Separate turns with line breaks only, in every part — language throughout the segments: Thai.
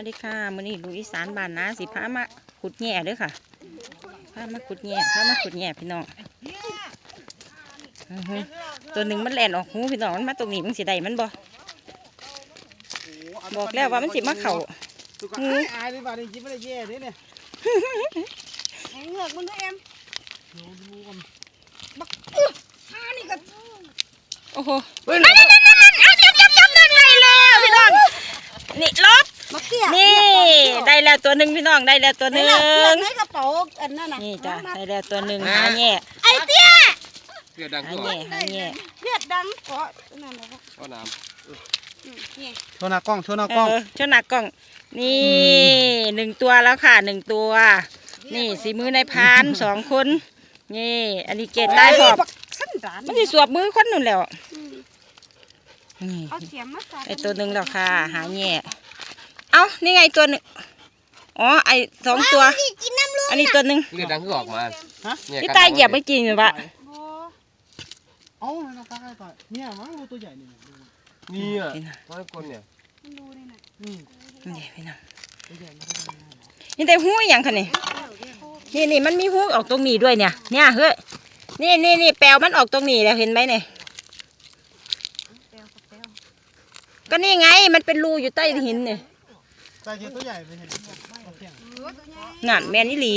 วัสดีค่ะมื้อนี้ลูกอีสานบ้านนาสิพามาขุดแหน่เด้อค่ะพามาขุดแหน่พามาขุดแหน่พี่น้องอื้อหือตัวหนึ่งมันแล่นออกหูพี่น้องมันมาตรงนี้มันสิได้มันบ่บอกแล้วว่ามันสิมาเข่า
สุก
หือ
อายอายเลยบ้านี่ยิ้มไม่ได้แย่เด้เนี่ย
ไอ้เหงือกมึงด้วยเอ็ม
ดูดูกัน
ท่านี่ก็
โอ้โหเฮ้ยนั่นนั่นนั่นนั่นเอาเดี๋ยวเดี๋ยวเดี๋ยวเดี๋ยวได้แล้วพี่น้องนี่ลบ
บัก เตี้ย
นี่ ได้แล้วตัวหนึ่งพี่น้องได้แล้วตัวห
นี่
นึ่ง
แหละเพื่อนในกระเป๋าอันนั้นน่ะ
นี่จ้ะ
มา
ได้แล้วตัวหนึ่งหาแหน่
ไอ้เตี้ย
เกลือดัง
หา
ตัว
แหน่หาแหน่
เลือดดังเกาะนั่นแหละครับ
ก็น้
อืมนี่ำ
โชว์หน้ากล้องโชว์หน้า
เอก
ล้อง
อเจ้าหนักกล้อง นี่หนึ่งตัวแล้วค่ะหนึ่งตัว นี่สีมือในพรานสองคน นี่ อันนี้เกตได้พอบ
บักสันดาน
มันจะสวบมือคนนู่นแล้ว
อืม
นี่
เอาเสียมมาใส่
ไอตัวหนึ่งแล้วค่ะ หาแง่เอ้านี่ไงตัวหนึ่งอ๋อไอสองตัว
กินน้ำลูก
อันนี้ตัวหนึ่ง
เลือดดังคือออกมาเนี่ย
ที่ตายเหยียบไปกินหรือเปล่า
โอ้
เอ้าน้องฟ้าให้ต่อยเนี่ยมั้งดูตัวใหญ่นี่
นี่อะ
พี่น้อง
ร้อยคนเนี่ย
มันดูนี่น่ะ
อืม
นี่พี่น้อง
ตัวใหญ่ไม่ได้
นี่แต่หูอหย่างค่ะนี่นี่นี่มันมีหูออกตรงนี้ด้วยเนี่ย เนี่ยเฮ้ยนี่นี่นี่แปลวมันออกตรงนี้แล้วเห็นไหมเนี่ย
แปลวกับแปลว
ก็นี่ไงมันเป็นรูอยู่ใต้หินเนี่ย
ใส่เยอะตัวใหญ่ไปเห็นเอาเพียง
เออตัวใหญ่
นั่นแม่นอีหลี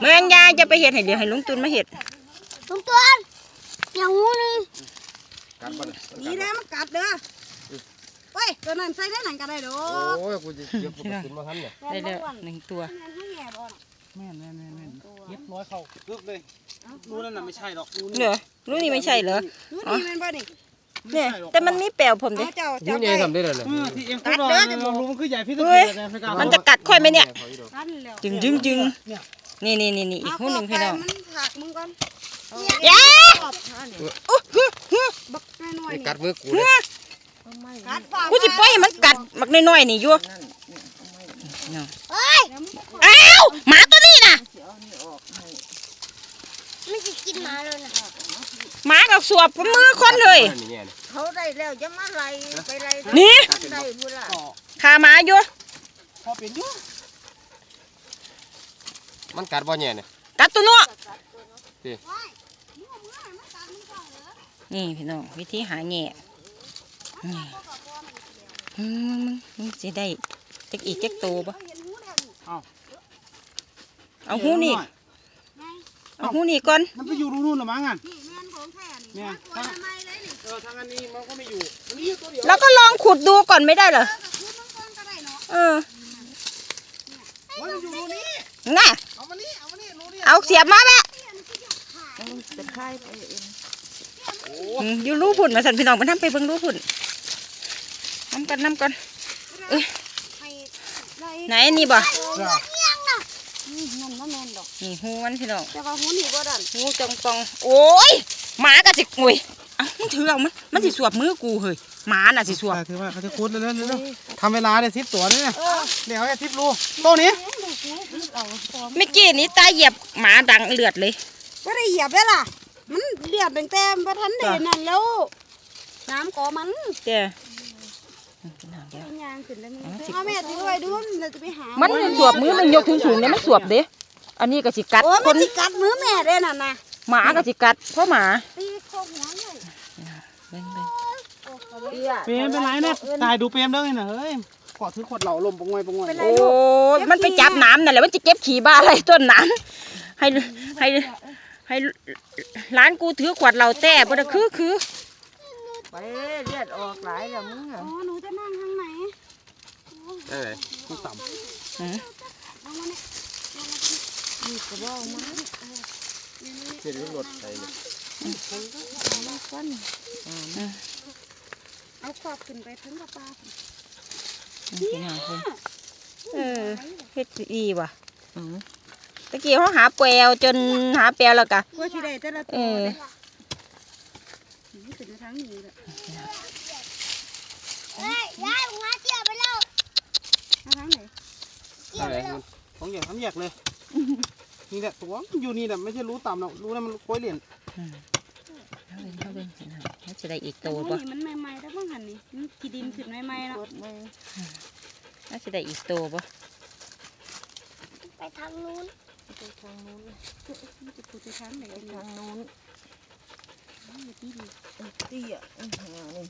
เมืองยาจะไปเห็ดให้เดี๋ยวให้ลุงตุนมาเห็ด
ลุงตัวอย่างงูนึง
กัดบ่เนี่ย
นี่นะมันกัดเด้อเว้ยตัวนั้นใส่ได้หนังก็ได้ดอ
โอ้
ก
ยกูจะเก็บกระสุนมาทันเนี่ย
ได้แล้วหนึ่งตัว
แม่นให้แง่บ่น่ะ
แม่นแม่นแม่นแม่นเย็บร้อยเข่าลึกเลยรู้นั่นน่ะไม่ใช่หรอกรู้
เหรอรู้นี่ไม่ใช่เหรอ
รู้นี่แม่นบ่นี่
เนี่ยแต่มันมีแปลวผมดิ
เอาเจ้า
ยุ่
เจ้าง
ใหญ่ทำได้เลยเนี่ย
เออที่เอ็มพูดว่าเรารู้มันคือใหญ่พี่ตัว
เฮ้ย
ใหญ่ไม่กล้า
มันจะกัดค่อยไหมเนี่ย
นั่นแล้ว
จึงจึงจึง
เนี่ย
นี่นี่นี่นี่อีกหูหนึ่งพี่น้อง
มันหักมึงก่อน
ยา
บักน้อยๆ
นี่
นี่
กัดมือกูเลย
กัดฝ่า
กูจะปล่อยให้มันกัดมักน้อยๆนี่อยู่น้อง
เฮ้ย
อ้าวหมาตัวนี้น่ะ
ไม่จะกินหมาเลยนะ
หมากับสวบมือคนเลย
นี่เนี่ย
เขาได้แล้วจะมาไล่ไปไล่
นี่
ได้บุละ
ก็
ขาหมาอยู่
พอเป็นอยู่
มันกัดบ่เนี่ยเนี่ย
กัดตัวนู้นนี่พี่น้องวิธีหาแง่นี่มึงมึงมึงมึงสิได้จักอีกจักโตปะเอาหูนี่เอาหูนี่ก่อน
มันไปอยู่รูนู่นหรือมั้งอะ
นี่
เนี่ย
กล้วยใหม่ๆเลยนี่
เออทางอันนี้มันก็ไม่อยู่มันนี่อยู่ตัวเดียว
แล้วก็ลองขุดดูก่อนไม่ได้เหรอ
เออกับคุณมังกรก็ได้เนาะ
เออ
มันอยู่รูนี้
น่ะ
เอามานี่เอามานี่รูนี้
เอาเสียบมาแม่
จะค่ายไปเอง
อืมอยู่รูพุ่นมาสั่นพี่น้องมันทำไปเบิ่งรูพุ่นน้ำกันน้ำกันเอ้ย
ให้ไล่
ไหนอันนี่บ่
จ้ะ
นี่นั่นบ่แม่นดอก
นี่หูมันพี่น้อง
แต่ว่าหูนี่บ่ดัน
หูจองปองโอ้ย หมาก็สิโอ้ยเอ้ามึงถือเอามันมันสิสวบมือกูเฮ้ยหมาน่ะสิสวบ
ถือว่าเขาจะคูดเร็วๆเร็วๆทำเวลาได้สิบตัวนี่เนี่ยเดี๋ยวให้ทิปรูตัวนี้
เอาตอม
เมื่อกี้นี้ตาเหยียบหมาดังเลือดเลย
บ่ได้เหยียบเด้อล่ะ มันเลือดตั้งแต่บ่ทันได้นั่นแล้วน้ำกอมัน
เจ้พี่น้องเดี๋ยว
เป็นยางขึ้นแล้วมึง
อ๋อสิ
เอาแม่ถือไว้ดูเราจะไปหา
มันสวบมือมันยกถึงสูงเนี่ยมันสวบเด้อันนี้ก็สิกัด
โอ้ย
ค
มัน
น
สิกัดมือแม่ได้น่ะนะ
หมาก็สิกัดเพราะหมา
ตีโคกหัวเลย
เบิ่งเบิ่ง
เตี้ย
เปรมเป็นไรเนี่ยตายดูเปรมเด้อนี่นะเฮ้ยกอดถือขวดเหล่าลมปงงอยปงงอย
เป็นไร
โอ้
ลูก
ยมันไปจับน้ำนั่นแหละมันจะเก็บขี้บ้าอะไรต้นน้ำให้ให้ให้ร้านกูถือขวดเหล้าแต่บ่ได้คือคือ
ไปเลือดออกหลายแล้วมึง
อ๋
อะ
อหนูจะนั่งข้างไหน
นั่นเลย
ทุกต่
อืม
เอามาเนี่ย
มีกระบอกมา
เห็นรถไปเนี่ย
เอาขอบขึ้นไปทั้งกระปา
พี่น้องเพิ่นเออเฮ็ดดีว่ะอืมตะกี้เขาหาแปลวจนหาแปลวแล้วกะ
กลัวที่ได้แต่ละตัว
เออ
นี่ขึ้นมาทางนี้แหละำมาทางไหน
นั่นเลย
ของใหญ่ทำแยกเลย นี่แหละตัวอยู่นี่แหละไม่ใช่รู้ต่ำหรอกรู้แล้วมันโค้ยเหรียญ
เอาเบิ่งเอาเบิ่งพี่น้องเขาจะได้อีกโต
ตัว
บ่
นี้มันใหม่ๆแล้วบ้างหันนี่มันขี้ดินขึ้นใหม่ๆเนาะ
กดมือ
น่าจะได้อีกตัวปะ
ไปทางนู้น
ไปทางนู้น
มันจะพูไปทางไหน
ไป
เนี่ย
ทางนู้น
มันดีดี
เตี้ยอื้อหือ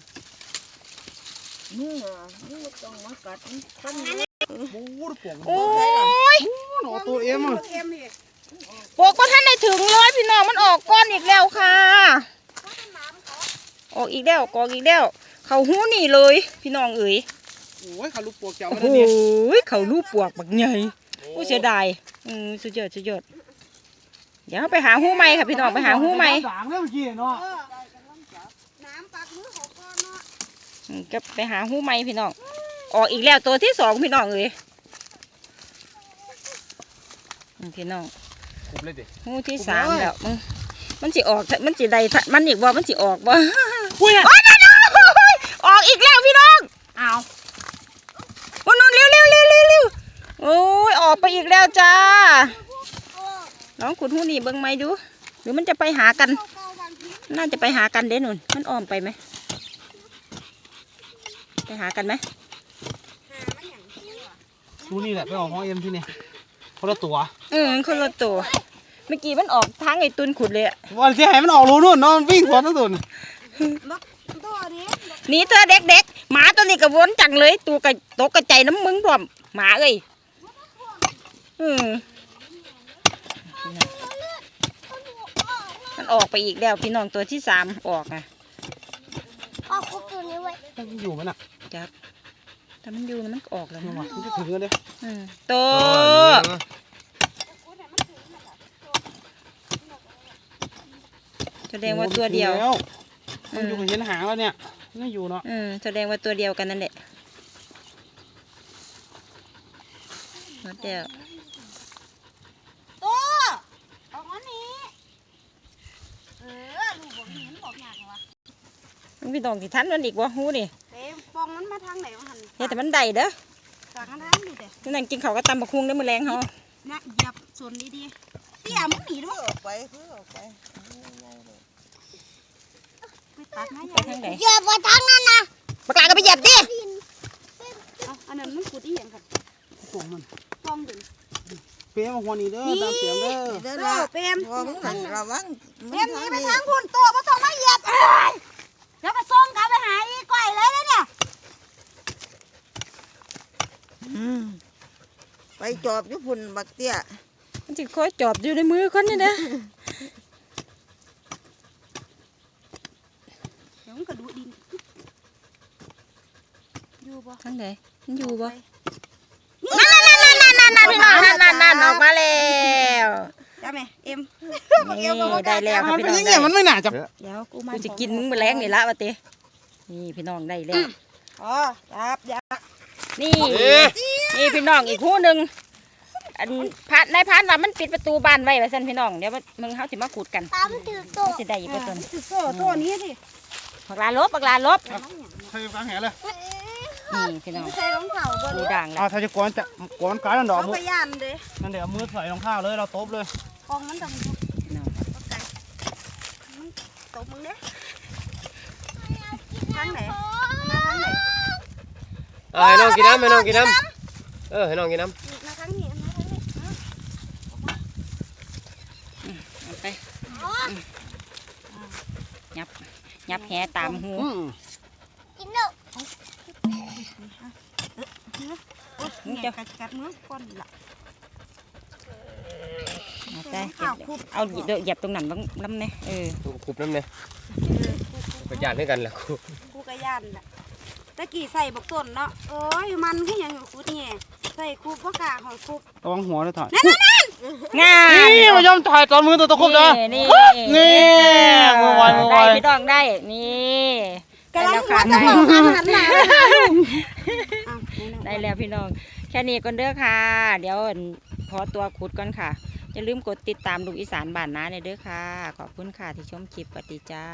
นี่นี่นะนี่ไม่ต้องมากัดมันตั้งเลย
บูดป่วง
โอ้ย
หนอตัวเอ็มอะ
เอ็มนี่
ปกว่าท่านได้ถึงเลยพี่น้องมันออกก้อนอีกแล้วค่ะออกอีกแล้วกอกอีกแล้วเขาหูนี่เลย พี่น้องเอ๋ย
โอ้ยขาลูกปวกเจ้า
โอ้
ไว้
โห
แล้วเนี่ย
เขาลูกปวกบักใหญ่ผู้เสียดายอืมสุดยอดสุดยอดเดี๋ยวไปหาหูใหม่ค่ะพี่น้องไปหาหูใหม่
ด่างเนี่ยเมื่อกี้เนาะ
เออน้ำปักมือเขาก่อนเนาะ
อืมก็ไปหาหูใหม่พี่น้องออกอีกแล้วตัวที่สองพี่น้องเอ้ยอืมพี่น้อง
คุบเลยดิ
หูที่สามแล้วมึงมันสิออกมันสิได้ทะมันอีกบ่มันสิออกบ่
อุ้ยน่ะ
โอ้ยนั่นน่ะออกอีกแล้วพี่น้อง
เอา
โอ้ยนนเร็วเร็วเร็วเร็วเร็วโอ้ยออกไปอีกแล้วจ้าลองขุดหูนี่เบิ่งไหมดู หรือมันจะไปหากัน
เข้าเก้าวันพี
น่าจะไปหากันเด้นุ่นมันอ้อมไปไหมไปหากันไหม
หามันอย่างนี้ว่ะ
ดูนี่แหละไปออกห้องเอ็มที่นี่ คนละตัว
อืมคนละตัว เมื่อกี้มันออกทางไอ้ตุนขุดเลยอะ
วันที่ให้มันออกรูนู่นเนาะมันวิ่งหัวตั้งตุน
บักตัวนี้
หนี่เธอเด็กๆหมาตัวนี้ก็วนจังเลย ตัวกระตกกระใจน้ำมึงพร้อมหมาเอ้ยอืมมันออกไปอีกแล้วพี่น้องตัวที่สามออกอะ
พ่อคุกตัวนี้ไว้
มันอยู่มันอะ
จับ ถ้ามันอยู่นะมันก็ออกแล้ว
นี่
นะ
ว่ะมันจะถึงกันเลย
อืมโตแสดงว่าตัวเดียว
โอ้มันถึงแล้วมันอยู่กับเห็นหางแล้วเนี่ยไม่อยู่เนาะ
อืมแสดงว่าตัวเดียวกันนั่นแหละหมดแล้ว
ตัวออกมานี้เออลูกบอกเห็นบอกอยากเหรอวะ
มันพี่น้องที่ทันมันอีกว่าหูนี่
เอ๊ะปอง มันมาทางไหนวะหัน
เฮ็ดแต่มันได้เด้อ
จากทางดูเด้
นั่นกินข้าวก็ตำบักคุงได้มื้อแรงเฮา
นะเหยียบส่วนดีๆเตี้ยมึงหนีด้วย
ออกไปเพื่อออกไป
ไปตัดนะ
ไปทางไหน
อย่าไปทางนั้นนะ
ปากกาก็ไปเหยียบดิ
เอาอันนั้นมันขุดอีหยังค่ะ
ปวงมัน
ปองดึง
เปี้ยมาหัวนี่เด้อตามเสียงเด้อ
เด้อ
เอ
ละ
อเปรม
ว่ามึงหันระวัง
เปรมหนีไปทางพุ่นตัวมาต้องมาเหยียบเอ้ยเดี๋ยวก็ส่งกลับไปหาอีก้อยเลยนะเนี่ย
อืม ไปจอบญี่ปุ่นบักเตี้ย
มันสิคอยจอบอยู่ในมือคนนี่นะ
เดี๋ยวมันก็ดูดินอยู่บ่
ทางไหนมันอยู่บ่
นี่
นั่นนั่นนั่นนั่นนั่นพี่น้องนั่นนั่นนั่นออกมาแล้ว
จ้าแม่เอ็ม
นี่ได้แล้วค่ะ
มัน
พี่
เป็น
น้อง
ยังไง
ได้
มันไม่น่าจะ
เดี๋ยวกูมา
กูจะกินมึงมื้อแรงนี่ละว่าตินี่พี่น้องได้แล้ว
อ๋อจับจับ
นี่นี่พี่น้องอีกคู่หนึ่งอันพัดนายพัดว่ามันปิดประตูบ้านไว้ว่าซั่นพี่น้องเดี๋ยวมึงเฮาสิมาขุดกัน
ตามถือตัว
มันสิได้อีกบ่ต้น
ถือโซ่ตัวนี้สิ
บักลาลบบักลาลบ
ใครกลางแหเลย
นี่พี่น้อง
ไม่ใช่รองเท้าบ่
ดู
นี่
ด่างแล้
เอา
ว
ถ้าจะกวนจะกวนกายนั่นดอก
เอา
มื
ไป
อ
ยันเด้
นั่นเดี๋ยวเอามือใส่รองเท้าเลยเราตบเลย
กองมันดำ
พี่น้อง
ตบมึงเด้ทางไหนมาทางไหน
เอาให้น้องกินน้ำให้น้องกินน้ำเออให้น้องกินน้
มาทางนี้มาทางนี้
เอาไปยับยับแหตามหู
อืม
กินเด้อ
เนี่ยกัดกัดมือก่อนละ
เอาไปเอาเหยียบเหยียบตรงนั้นบ้างลำเนี่ยเออำ
คุบน้ำเนี่ยก็ยานให้กันแหละครู
กูกระยันละ ตะกี้ใส่บักต้นเนาะโอ้ยมันคือหยังอยู่คุดเนี่ยใส่คูบ่กล้าหอยคู
ระวังหัวเลยถอย
งาน
นี่มายอมถ่ายตอนมือตัวตะคุบนะ
นี่
นี่มือไวมือไว
ได้พี่ดองได้นี่
กำลัง
แล้ว
หัว
ค่ะ
จะบอกหันหันหน้าอ้าว
ได้แล้วพี่น้อง แค่นี้ก่อนเด้อค่ะ เดี๋ยวพอตัวขุดก่อนค่ะอย่าลืมกดติดตามลูกอีสานบ้านนาเนี่ยเด้อค่ะ ขอบคุณค่ะที่ชมคลิปสวัสดีจ้า